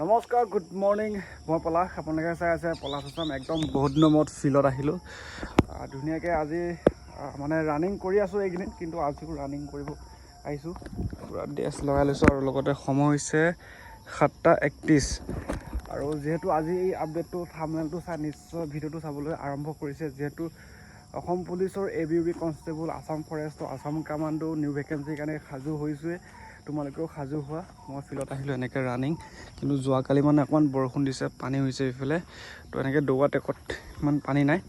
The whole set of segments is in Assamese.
নমস্কাৰ গুড মৰ্ণিং মই পলাশ আপোনালোকে চাই আছে পলাশ আছাম একদম বহুত দিনৰ মূৰত ফিল্ডত আহিলোঁ। আহ, ধুনীয়াকৈ আজি মানে ৰানিং কৰি আছোঁ এইকেইদিন কিন্তু আজিও ৰানিং কৰিব আহিছোঁ। পূৰা ড্ৰেছ লগাই লৈছোঁ আৰু লগতে সময় হৈছে সাতটা একত্ৰিছ। আৰু যিহেতু আজি এই আপডেটটো থামনেলটো চাই নিশ্চয় ভিডিঅ'টো চাবলৈ আৰম্ভ কৰিছে যিহেতু অসম পুলিচৰ A B B constable Assam forest Assam commando new ভেকেঞ্চিৰ কাৰণে সাজু হৈছোৱে। তোমালোকেও সাজু হোৱা। মই ফিল্ডত আহিলোঁ এনেকৈ ৰানিং কিন্তু যোৱাকালি মানে অকণমান বৰষুণ দিছে পানী হৈছে এইফালে। তো এনেকৈ দৌৰা ট্ৰেকত ইমান পানী নাই।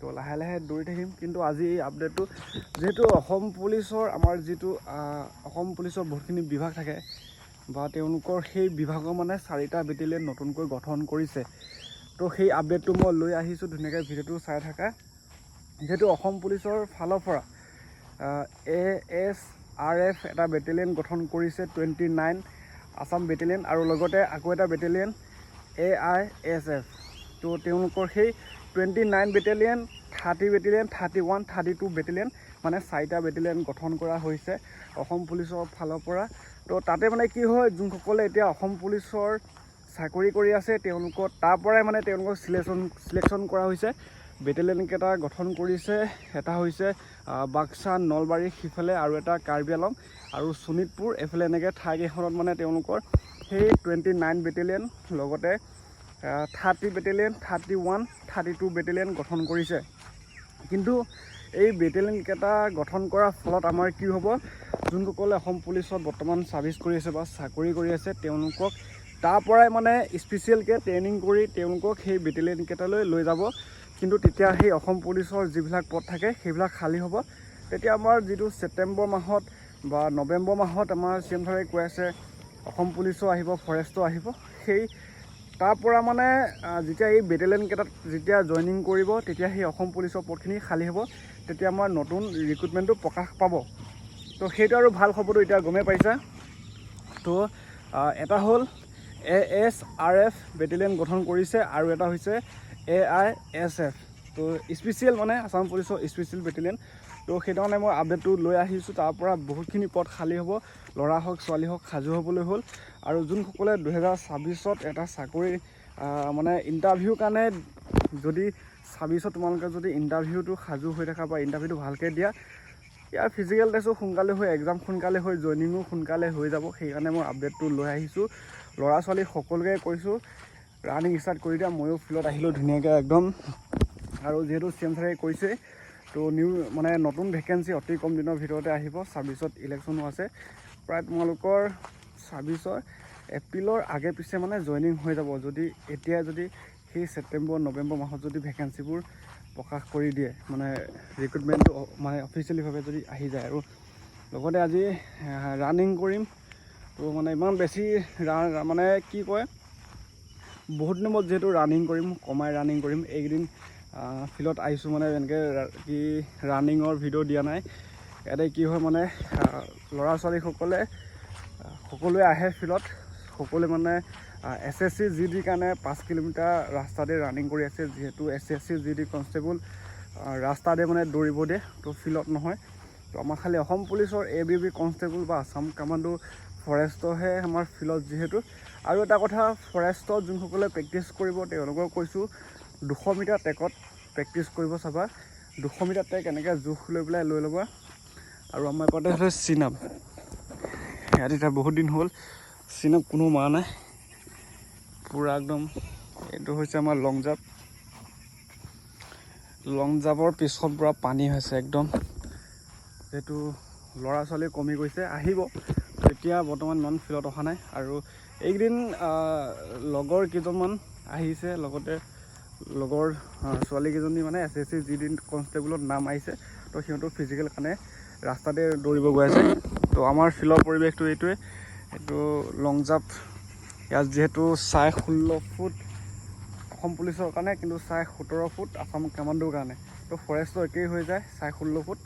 তো লাহে লাহে দৌৰি থাকিম কিন্তু আজি এই আপডেটটো যিহেতু অসম পুলিচৰ আমাৰ যিটো অসম পুলিচৰ বহুতখিনি বিভাগ থাকে বা তেওঁলোকৰ সেই বিভাগৰ মানে চাৰিটা বেটেলিয়ন নতুনকৈ গঠন কৰিছে। তো সেই আপডেটটো মই লৈ আহিছোঁ ধুনীয়াকৈ ভিডিঅ'টো চাই থাকা। যিহেতু অসম পুলিচৰ ফালৰ পৰা এ এছ আৰ এফ এটা বেটেলিয়ন গঠন কৰিছে টুৱেণ্টি নাইন আছাম বেটেলিয়ন আৰু লগতে আকৌ এটা battalion A I S F তো তেওঁলোকৰ সেই twenty nine battalion thirty battalion thirty one thirty two battalion মানে চাৰিটা বেটেলিয়ন গঠন কৰা হৈছে অসম পুলিচৰ ফালৰ পৰা। তো তাতে মানে কি হয় যোনসকলে এতিয়া অসম পুলিচৰ চাকৰি কৰি আছে তেওঁলোকৰ তাৰ পৰাই মানে তেওঁলোকক চিলেকশ্যন চিলেকশ্যন কৰা হৈছে। বেটেলিয়ন কেইটা গঠন কৰিছে এটা হৈছে বাক্সা নলবাৰী সিফালে আৰু এটা কাৰ্বি আলং আৰু শোণিতপুৰ এইফালে এনেকৈ ঠাইকেইখনত মানে তেওঁলোকৰ সেই টুৱেণ্টি নাইন বেটেলিয়ন লগতে thirty battalion thirty one thirty two battalion গঠন কৰিছে। কিন্তু এই বেটেলিয়ন কেইটা গঠন কৰাৰ ফলত আমাৰ কি হ'ব? যোনসকলে অসম পুলিচত বৰ্তমান ছাৰ্ভিচ কৰি আছে বা চাকৰি কৰি আছে তেওঁলোকক তাৰ পৰাই মানে স্পেচিয়েলকৈ ট্ৰেইনিং কৰি তেওঁলোকক সেই বেটেলিয়ন কেইটালৈ লৈ যাব। কিন্তু তেতিয়া সেই অসম পুলিচৰ যিবিলাক পদ থাকে সেইবিলাক খালী হ'ব। তেতিয়া আমাৰ যিটো ছেপ্টেম্বৰ মাহত বা নৱেম্বৰ মাহত আমাৰ চি এম ছাৰে কৈ আছে অসম পুলিচো আহিব ফৰেষ্টো আহিব। সেই তাৰ পৰা মানে যেতিয়া এই বেটেলিয়ন কেইটাত যেতিয়া জইনিং কৰিব তেতিয়া সেই অসম পুলিচৰ পদখিনি খালী হ'ব। তেতিয়া আমাৰ নতুন ৰিক্ৰুটমেণ্টটো প্ৰকাশ পাব। তো সেইটো আৰু ভাল খবৰটো এতিয়া গমেই পাইছা। তো এটা হ'ল A S R F battalion গঠন কৰিছে আৰু এটা হৈছে এ আই এছ এফ তো স্পেচিয়েল মানে আছাম পুলিচৰ স্পেচিয়েল বেটেলিয়ন তো সেইধৰণে মই আপডেটটো লৈ আহিছোঁ। তাৰ পৰা বহুতখিনি পদ খালী হ'ব। ল'ৰা হওক ছোৱালী হওক সাজু হ'বলৈ হ'ল। আৰু যোনসকলে দুহেজাৰ ছাব্বিছত এটা চাকৰি মানে ইণ্টাৰভিউৰ কাৰণে যদি ছাব্বিছত তোমালোকে যদি ইণ্টাৰভিউটো সাজু হৈ থাকা বা ইণ্টাৰভিউটো ভালকৈ দিয়া ইয়াৰ ফিজিকেল টেষ্টো সোনকালে হৈ এক্সাম সোনকালে হৈ জইনিঙো সোনকালে হৈ যাব। সেইকাৰণে মই আপডেটটো লৈ আহিছোঁ। ল'ৰা ছোৱালী সকলোকে কৈছোঁ ৰানিং ষ্টাৰ্ট কৰি দিয়া ময়ো ফিল্ডত আহিলোঁ ধুনীয়াকৈ একদম। আৰু যিহেতু চি এম ছাৰে কৈছে তো নিউ মানে নতুন ভেকেঞ্চি অতি কম দিনৰ ভিতৰতে আহিব ছাব্বিছত ইলেকশ্যনো আছে। প্ৰায় তোমালোকৰ ছাব্বিছৰ এপ্ৰিলৰ আগে পিছে মানে জইনিং হৈ যাব। যদি এতিয়া যদি সেই ছেপ্টেম্বৰ নৱেম্বৰ মাহত যদি ভেকেঞ্চিবোৰ প্ৰকাশ কৰি দিয়ে মানে ৰিক্ৰুটমেণ্টটো মানে অফিচিয়েলিভাৱে যদি আহি যায় আৰু। লগতে আজি ৰানিং কৰিম। তো মানে ইমান বেছি ৰা মানে কি কয় বহুত দিনৰ মূৰত যিহেতু ৰানিং কৰিম কমাই ৰানিং কৰিম এইকেইদিন ফিল্ডত আহিছোঁ মানে এনেকৈ কি ৰানিঙৰ ভিডিঅ' দিয়া নাই। ইয়াতে কি হয় মানে ল'ৰা ছোৱালীসকলে সকলোৱে আহে ফিল্ডত সকলোৱে মানে এছ এছ চি জি ডিৰ কাৰণে পাঁচ কিলোমিটাৰ ৰাস্তাতে ৰানিং কৰি আছে যিহেতু S S C G D constable ৰাস্তাতে মানে দৌৰিব দিয়ে তো ফিল্ডত নহয়। তো আমাৰ খালি অসম পুলিচৰ এ বি বি কনষ্টেবল বা আছাম কামাণ্ডো ফৰেষ্টৰহে আমাৰ ফিল্ডত যিহেতু। আৰু এটা কথা ফৰেষ্টত যোনসকলে প্ৰেক্টিচ কৰিব তেওঁলোকক কৈছোঁ দুশ মিটাৰ ট্ৰেকত প্ৰেক্টিচ কৰিব চাবা। দুশ মিটাৰ ট্ৰেক এনেকৈ জোখ লৈ পেলাই লৈ ল'বা। আৰু আমাৰ এপাতে হৈছে চিনাপ। ইয়াত এতিয়া বহুত দিন হ'ল চিনাপ কোনো মৰা নাই। পূৰা একদম এইটো হৈছে আমাৰ লং জাপ। লং জাপৰ পিছত পূৰা পানী হৈছে একদম। যিহেতু ল'ৰা ছোৱালী কমি গৈছে আহিব। এতিয়া বৰ্তমান ইমান ফিল্ডত অহা নাই। আৰু এইকেইদিন লগৰ কেইজনমান আহিছে লগতে লগৰ ছোৱালীকেইজনী মানে এছ এছ চি যি দিন কনষ্টেবলত নাম আহিছে তো সিহঁতৰ ফিজিকেল কাৰণে ৰাস্তাতে দৌৰিব গৈ আছে। তো আমাৰ ফিল্ডৰ পৰিৱেশটো এইটোৱে। এইটো লং জাম্প ইয়াত যিহেতু চাৰে ষোল্ল ফুট অসম পুলিচৰ কাৰণে কিন্তু চাৰে সোতৰ ফুট আছাম কামাণ্ডোৰ কাৰণে। তো ফৰেষ্টৰ একেই হৈ যায় চাৰে ষোল্ল ফুট।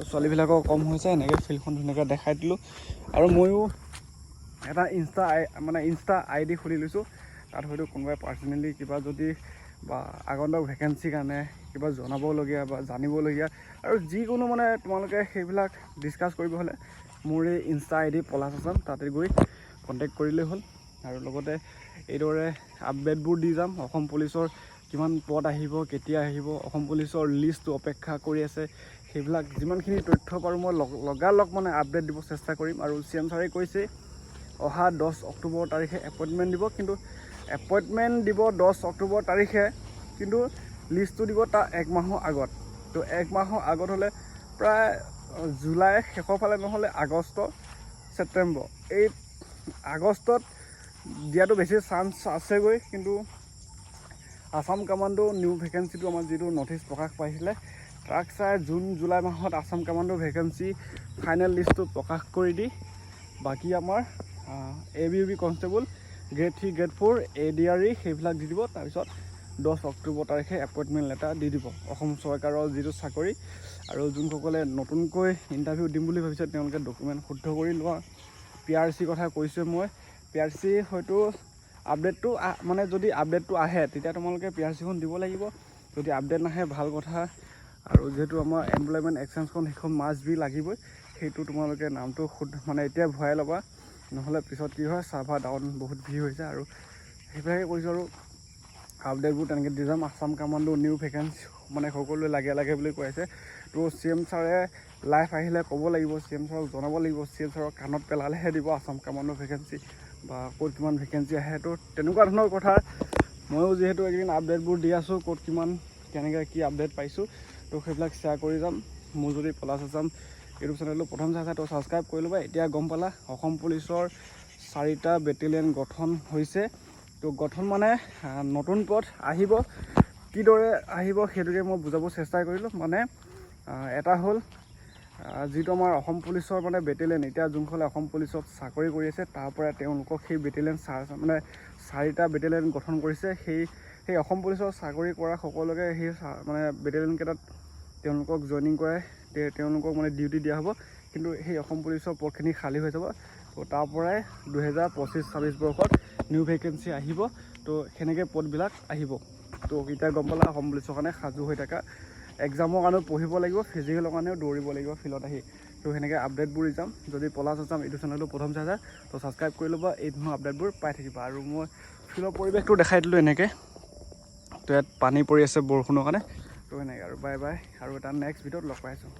ছোৱালীবিলাকৰ কম হৈছে, এনেকৈ ফিল্ডখন ধুনীয়াকৈ দেখাই দিলোঁ। আৰু ময়ো এটা ইনষ্টা আই মানে ইনষ্টা আই ডি খুলি লৈছোঁ। তাত হয়তো কোনোবাই পাৰ্চনেলি কিবা যদি বা আগন্তুক ভেকেঞ্চিৰ কাৰণে কিবা জনাবলগীয়া বা জানিবলগীয়া, আৰু যিকোনো মানে তোমালোকে সেইবিলাক ডিছকাছ কৰিব হ'লে মোৰ এই insta I D Palash Assam তাতে গৈ কণ্টেক্ট কৰিলেই হ'ল। আৰু লগতে এইদৰে আপডেটবোৰ দি যাম। অসম পুলিচৰ কিমান পদ আহিব, কেতিয়া আহিব, অসম পুলিচৰ লিষ্টটো অপেক্ষা কৰি আছে। সেইবিলাক যিমানখিনি তথ্য পাৰোঁ মই লগ লগালগ মানে আপডেট দিব চেষ্টা কৰিম। আৰু চি এম ছাৰে কৈছে অহা দহ অক্টোবৰ তাৰিখে এপইণ্টমেণ্ট দিব কিন্তু এপইণ্টমেণ্ট দিব দহ অক্টোবৰ তাৰিখে কিন্তু লিষ্টটো দিব তাৰ এক মাহৰ আগত। তো এক মাহৰ আগত হ'লে প্ৰায় জুলাই শেষৰ ফালে নহ'লে আগষ্ট ছেপ্টেম্বৰ। এই আগষ্টত দিয়াটো বেছি চান্স আছেগৈ কিন্তু আছাম কামাণ্ডো নিউ ভেকেঞ্চিটো আমাৰ যিটো নটিচ প্ৰকাশ পাইছিলে তাক চাই জুন জুলাই মাহত আছাম কামাণ্ডো ভেকেঞ্চি ফাইনেল লিষ্টটো প্ৰকাশ কৰি দি বাকী আমাৰ A B U B constable grade three grade four A D R E সেইবিলাক দি দিব। তাৰপিছত দহ অক্টোবৰ তাৰিখে এপইণ্টমেণ্ট লেটাৰ দি দিব। অসম চৰকাৰৰ যিটো চাকৰি আৰু যোনসকলে নতুনকৈ ইণ্টাৰভিউ দিম বুলি ভাবিছে তেওঁলোকে ডকুমেণ্ট শুদ্ধ কৰি লোৱা। পি আৰ চি কথা কৈছোঁ মই। পি আৰ চি হয়তো আপডেটটো মানে যদি আপডেটটো আহে তেতিয়া তোমালোকে পি আৰ চিখন দিব লাগিব। যদি আপডেট নাহে ভাল কথা। আৰু যিহেতু আমাৰ এমপ্লয়মেণ্ট এক্সচেঞ্জখন সেইখন মাছ বি লাগিবই সেইটো তোমালোকে নামটো শুদ্ধ মানে এতিয়া ভৰাই ল'বা নহ'লে পিছত কি হয় চাৰ্ভাৰ ডাউন বহুত ভিৰ হৈছে আৰু সেইবিলাকে কৈছোঁ আৰু। আপডেটবোৰ তেনেকৈ দি যাম আছাম কামাণ্ডো নিউ ভেকেঞ্চি মানে সকলোৱে লাগে লাগে বুলি কৈ আছে। তো চি এম ছাৰে লাইভ আহিলে ক'ব লাগিব চি এম ছাৰক জনাব লাগিব চি এম ছাৰক কাণত পেলালেহে দিব আছাম কামাণ্ডো ভেকেঞ্চি বা ক'ত কিমান ভেকেঞ্চি আহে। তো তেনেকুৱা ধৰণৰ কথা ময়ো যিহেতু এইকেইদিন আপডেটবোৰ দি আছোঁ ক'ত কিমান কেনেকৈ কি আপডেট পাইছোঁ। তো সেইবিলাক শ্বেয়াৰ কৰি যাম। মোৰ যদি পলাছ আছাম ইউটিউব চেনেলটো প্ৰথম চাইছা তো ছাবস্ক্ৰাইব কৰি ল'বা। এতিয়া গম পালা অসম পুলিচৰ চাৰিটা বেটেলিয়ন গঠন হৈছে। তো গঠন মানে নতুন পথ আহিব। কিদৰে আহিব সেইটোকে মই বুজাব চেষ্টা কৰিলোঁ। মানে এটা হ'ল যিটো আমাৰ অসম পুলিচৰ মানে বেটেলিয়ন এতিয়া যোনসকলে অসম পুলিচত চাকৰি কৰি আছে তাৰ পৰা তেওঁলোকক সেই বেটেলিয়ন চাৰ মানে চাৰিটা বেটেলিয়ন গঠন কৰিছে। সেই সেই অসম পুলিচৰ চাকৰি কৰা সকলোকে সেই মানে বেটেলিয়ন কেইটাত তেওঁলোকক জইনিং কৰাই তেওঁলোকক মানে ডিউটি দিয়া হ'ব। কিন্তু সেই অসম পুলিচৰ পদখিনি খালী হৈ যাব। তো তাৰ পৰাই দুহেজাৰ পঁচিছ ছাব্বিছ বৰ্ষত নিউ ভেকেঞ্চি আহিব। তো সেনেকৈ পদবিলাক আহিব। তো এতিয়া গম পালা অসম পুলিচৰ কাৰণে সাজু হৈ থকা। এক্সামৰ কাৰণেও পঢ়িব লাগিব ফিজিকেলৰ কাৰণেও দৌৰিব লাগিব ফিল্ডত আহি। তো সেনেকৈ আপডেটবোৰ যাম। যদি পলাছ আছাম এইটো চেনেলটো প্ৰথম চাইছা তো ছাবস্ক্ৰাইব কৰি ল'বা। এই ধৰণৰ আপডেটবোৰ পাই থাকিবা। আৰু মই ফিল্ডৰ পৰিৱেশটো দেখাই দিলোঁ এনেকৈ। তো ইয়াত পানী পৰি আছে বৰষুণৰ কাৰণে। আৰু। Bye bye. আৰু এটা নেক্সট ভিডিঅ'ত লগ পাইছোঁ